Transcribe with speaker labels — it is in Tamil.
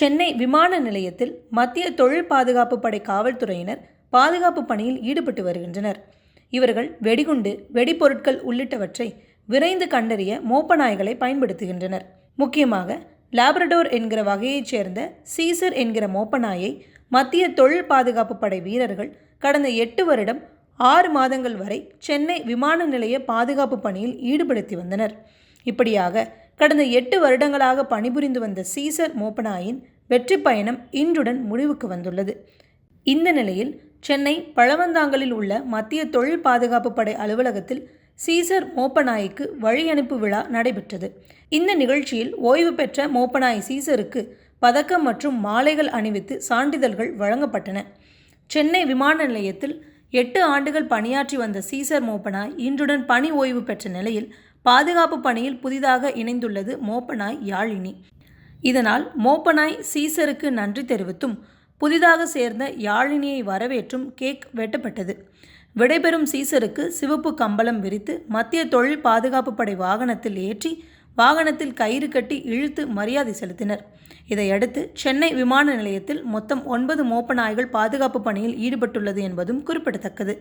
Speaker 1: சென்னை விமான நிலையத்தில் மத்திய தொழில் பாதுகாப்பு படை காவல்துறையினர் பாதுகாப்பு பணியில் ஈடுபட்டு வருகின்றனர். இவர்கள் வெடிகுண்டு வெடிப்பொருட்கள் உள்ளிட்டவற்றை விரைந்து கண்டறிய மோப்ப நாய்களை பயன்படுத்துகின்றனர். முக்கியமாக லாப்ரடோர் என்கிற வகையைச் சேர்ந்த சீசர் என்கிற மோப்ப நாயை மத்திய தொழில் பாதுகாப்பு படை வீரர்கள் கடந்த எட்டு வருடம் ஆறு மாதங்கள் வரை சென்னை விமான நிலைய பாதுகாப்பு பணியில் ஈடுபடுத்தி வந்தனர். இப்படியாக கடந்த எட்டு வருடங்களாக பணிபுரிந்து வந்த சீசர் மோப்பனாயின் வெற்றி பயணம் இன்றுடன் முடிவுக்கு வந்துள்ளது. இந்த நிலையில் சென்னை பழவந்தாங்கலில் உள்ள மத்திய தொழில் பாதுகாப்பு படை அலுவலகத்தில் சீசர் மோப்பநாய்க்கு வழி அனுப்பு விழா நடைபெற்றது. இந்த நிகழ்ச்சியில் ஓய்வு பெற்ற மோப்பநாய் சீசருக்கு பதக்கம் மற்றும் மாலைகள் அணிவித்து சான்றிதழ்கள் வழங்கப்பட்டன. சென்னை விமான நிலையத்தில் எட்டு ஆண்டுகள் பணியாற்றி வந்த சீசர் மோப்பனாய் இன்றுடன் பணி ஓய்வு பெற்ற நிலையில் பாதுகாப்பு பணியில் புதிதாக இணைந்துள்ளது மோப்பனாய் யாழினி. இதனால் மோப்பனாய் சீசருக்கு நன்றி தெரிவித்தும் புதிதாக சேர்ந்த யாழினியை வரவேற்றும் கேக் வெட்டப்பட்டது. விடைபெறும் சீசருக்கு சிவப்பு கம்பளம் விரித்து மத்திய தொழில் பாதுகாப்பு படை வாகனத்தில் ஏற்றி வாகனத்தில் கயிறு கட்டி இழுத்து மரியாதை செலுத்தினர். இதையடுத்து சென்னை விமான நிலையத்தில் மொத்தம் ஒன்பது மோப்ப நாய்கள் பாதுகாப்பு பணியில் ஈடுபட்டுள்ளது என்பதும் குறிப்பிடத்தக்கது.